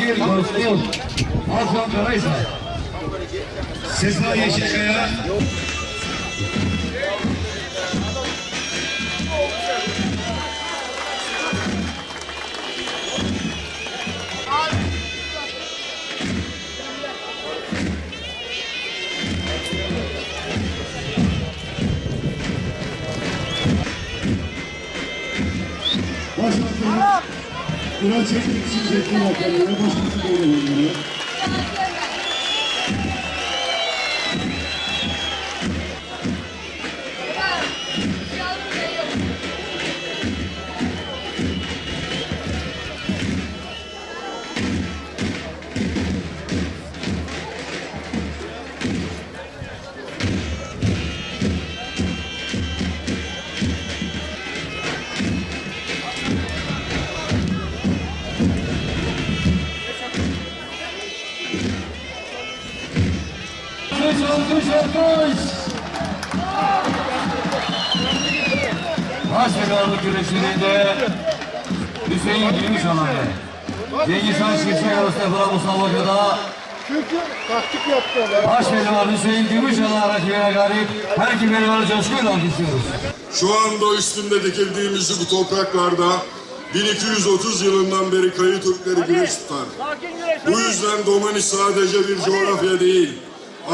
Bir dostum Hakan Karaysal Sesna Yeşilkaya Başlatın. Kıran Çekmek için Zeytin Bakanı'na başbakanı oynuyor. Alkış alkış alkış. Başbakanlık güreşinde Hüseyin Gümüşhan'ı. Cengiz Han Şirşek Mustafa Musabaka'da Çünkü taktik yaptılar. Başpehlivan Hüseyin Gümüşhan'a rakibine galip. Her iki pehlivanı coşkuyla alkışlıyoruz. Şu anda üstünde dikildiğimiz bu topraklarda 1230 yılından beri kayı Türkleri güneş tutar. Bu yüzden Domani sadece bir coğrafya değil,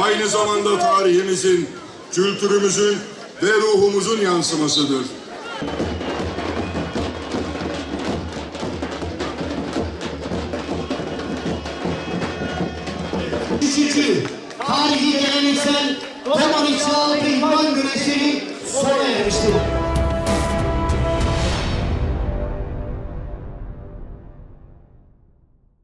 aynı zamanda tarihimizin, kültürümüzün ve ruhumuzun yansımasıdır. Üçüncü, tarihi geleneksel Roman İçtihatı İdman Güreşi sona ermiştir.